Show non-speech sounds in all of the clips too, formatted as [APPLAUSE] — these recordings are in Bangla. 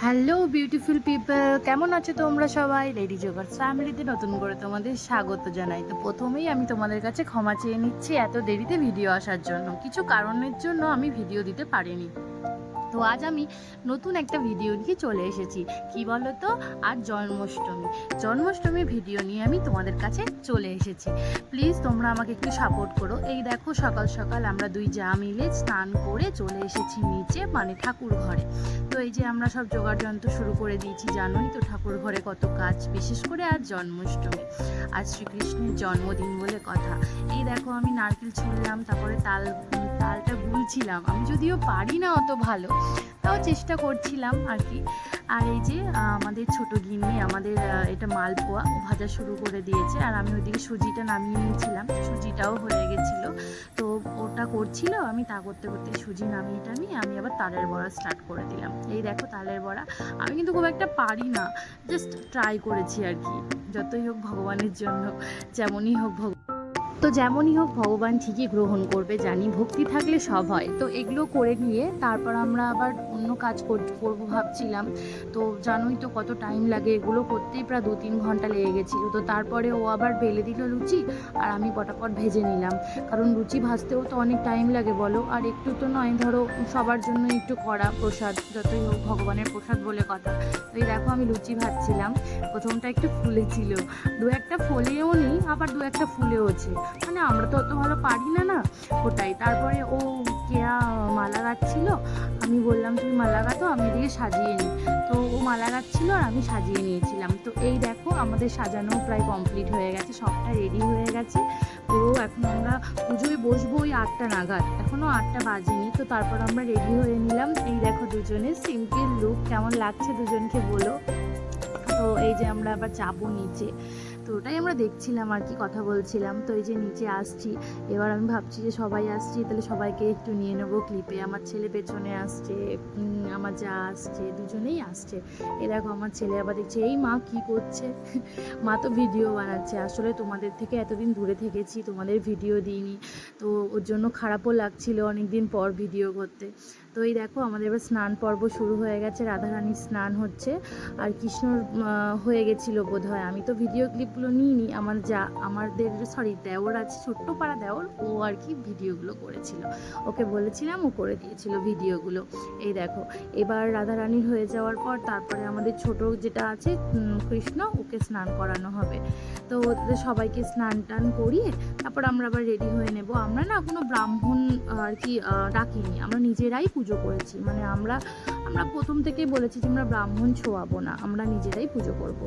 হ্যালো বিউটিফুল পিপল কেমন আছে তোমরা সবাই? লেডি জোগার ফ্যামিলিতে নতুন করে তোমাদের স্বাগত জানাই। তো প্রথমেই আমি তোমাদের কাছে ক্ষমা চেয়ে নিচ্ছি এত দেরিতে ভিডিও আসার জন্য। কিছু কারণের জন্য আমি ভিডিও দিতে পারিনি। তো আজ আমি নতুন একটা ভিডিও নিয়ে চলে এসেছি। কি বলো তো আর জন্মাষ্টমী। জন্মাষ্টমীর ভিডিও নিয়ে আমি তোমাদের কাছে চলে এসেছি। প্লিজ তোমরা আমাকে একটু সাপোর্ট করো। এই দেখো, সকাল সকাল আমরা দুই যা মিলে স্নান করে চলে এসেছি নিচে মানে ঠাকুর ঘরে। তো এই যে আমরা সব জোগাড় যন্ত্র শুরু করে দিয়েছি, জানোই তো ঠাকুর ঘরে কত কাজ, বিশেষ করে আর জন্মাষ্টমী। আজ শ্রীকৃষ্ণের জন্মদিন বলে কথা। এই দেখো, আমি নারকেল ছুঁড়লাম, তারপরে তাল তালটা গুলছিলাম আমি যদিও পারি না অত ভালো তাও চেষ্টা করছিলাম আর কি। আর এই যে আমাদের ছোট গিন্নি, আমাদের এটা মালপোয়া ভাজা শুরু করে দিয়েছে। আর আমি ওইদিকে সুজিটা নামিয়ে নিয়েছিলাম। সুজিটাও হয়ে গেছিল। তো ওটা করছিল, আমি তা করতে করতে সুজি নামিয়ে টামিয়ে আমি আবার তালের বড়া স্টার্ট করে দিলাম। এই দেখো তালের বড়া। আমি কিন্তু খুব একটা পারি না। জাস্ট ট্রাই করেছি আর কি। যতই হোক ভগবানের জন্য, যেমনই হোক ভগ তো যেমনই হোক, ভগবান ঠিকই গ্রহণ করবে, জানি ভক্তি থাকলে সব হয়। তো এগুলো করে নিয়ে তারপর আমরা আবার অন্য কাজ কর- করব ভাবছিলাম। তো জানোই তো কত টাইম লাগে, এগুলো করতেই প্রায় দু তিন ঘণ্টা লেগে গেছিল। তো তারপরে ও আবার বেলে দিল লুচি আর আমি পটাপট ভেজে নিলাম। কারণ লুচি ভাজতেও তো অনেক টাইম লাগে বলো। আর একটু তো নয়, ধরো সবার জন্য একটু করা প্রসাদ, যতই হোক ভগবানের প্রসাদ বলে কথা। তো এই দেখো আমি লুচি ভাজছিলাম। প্রথমটা একটু ফুলেছিল। দু একটা ফলেও নি আবার দু একটা ফুলেওছে মানে আমরা তো অত ভালো পারি না না। ওটাই। তারপরে ও কেয়া মালা গাচ্ছিল। আমি বললাম, তুমি মালা গাতো, আমি এদিকে সাজিয়ে নিই তো ও মালা গাচ্ছিল আর আমি সাজিয়ে নিয়েছিলাম। তো এই দেখো, আমাদের সাজানো প্রায় কমপ্লিট হয়ে গেছে, সবটা রেডি হয়ে গেছে। পুরো এখন আমরা পুজোয় বসবো ওই আটটা নাগাদ। এখনও আটটা বাজেনি, তো তারপর আমরা রেডি হয়ে নিলাম। এই দেখো দুজনে সিম্পল লুক কেমন লাগছে দুজনকে বলো। তো এই যে আমরা আবার যাব নিচে। তো ওটাই আমরা দেখছিলাম আর কি, কথা বলছিলাম। তো এই যে নিচে আসছি, এবার আমি ভাবছি যে সবাই আসছি, তাহলে সবাইকে একটু নিয়ে নেব ক্লিপে আমার ছেলে পেছনে আসছে আমার যা আসছে, দুজনেই আসছে। এ দেখো আমার ছেলে আবার দেখছে, এই মা কি করছে? [LAUGHS] মা তো ভিডিও বানাচ্ছে। আসলে তোমাদের থেকে এতদিন দূরে থেকেছি, তোমাদের ভিডিও দিইনি। তো ওর জন্য খারাপও লাগছিল অনেক দিন পর ভিডিও করতে। তো এই দেখো আমাদের এবার স্নান পর্ব শুরু হয়ে গেছে, রাধারানীর স্নান হচ্ছে। আর কৃষ্ণর হয়ে গেছিল বোধ হয় আমি তো ভিডিও ক্লিপগুলো নিই আমার যা, আমাদের সরি দেওর আছে, ছোট্ট পাড়া দেওর, ও আর কি ভিডিওগুলো করেছিল। ওকে বলেছিলাম, ও করে দিয়েছিল ভিডিওগুলো। এই দেখো, এবার রাধারানীর হয়ে যাওয়ার পর তারপরে আমাদের ছোট যেটা আছে কৃষ্ণ, ওকে স্নান করানো হবে। তো সবাইকে স্নান টান করিয়ে তারপর আমরা আবার রেডি হয়ে নেব। আমরা না কোনো ব্রাহ্মণ, আর কি ডাকিনি, আমরা নিজেরাই পুজো করেছি। মানে আমরা আমরা প্রথম থেকেই বলেছি যে আমরা ব্রাহ্মণ ছোঁয়াবো না, আমরা নিজেরাই পুজো করব।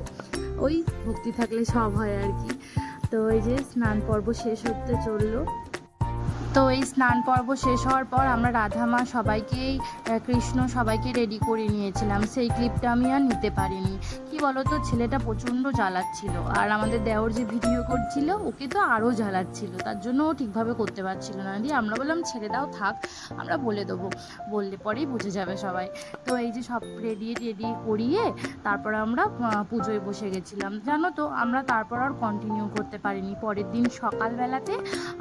ওই ভক্তি থাকলে সব হয় আর কি। তো এই যে স্নান পর্ব শেষ হতে চলল। তো এই স্নান পর্ব শেষ হওয়ার পর আমরা রাধা মা সবাইকেই কৃষ্ণ সবাইকে রেডি করে নিয়েছিলাম। সেই ক্লিপটা আমি আর নিতে পারিনি। কি বলতো, ছেলেটা প্রচণ্ড জ্বালাচ্ছিল। আর আমাদের দেওর যে ভিডিও করছিল, ওকে তো আরও জ্বালাচ্ছিল। তার জন্য ও ঠিকভাবে করতে পারছিল না। দিয়ে আমরা বললাম, ছেড়ে দাও, থাক। আমরা বলে দেবো। বললে পরেই বুঝে যাবে সবাই। তো এই যে সব রেডি রেডি করিয়ে তারপর আমরা পুজোয় বসে গেছিলাম। জানো তো, আমরা তারপর আর কন্টিনিউ করতে পারিনি। পরের দিন সকালবেলাতে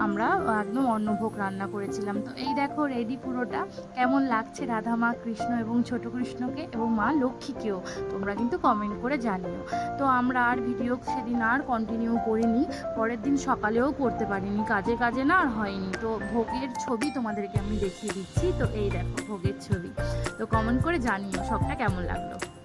আমরা একদম অন্নভোগ রান্না করেছিলাম। তো এই দেখো রেডি পুরোটা। কেমন লাগছে রাধা মা কৃষ্ণ এবং ছোট কৃষ্ণকে এবং মা লক্ষ্মীকেও? তোমরা কিন্তু কমেন্ট করে জানিও। তো আমরা আর ভিডিও সেদিন আর কন্টিনিউ করিনি। পরের দিন সকালেও করতে পারিনি। কাজে কাজে না আর হয়নি। তো ভোগের ছবি তোমাদেরকে আমি দেখিয়ে দিচ্ছি। তো এই দেখো ভোগের ছবি। তো কমেন্ট করে জানিও সবটা কেমন লাগল।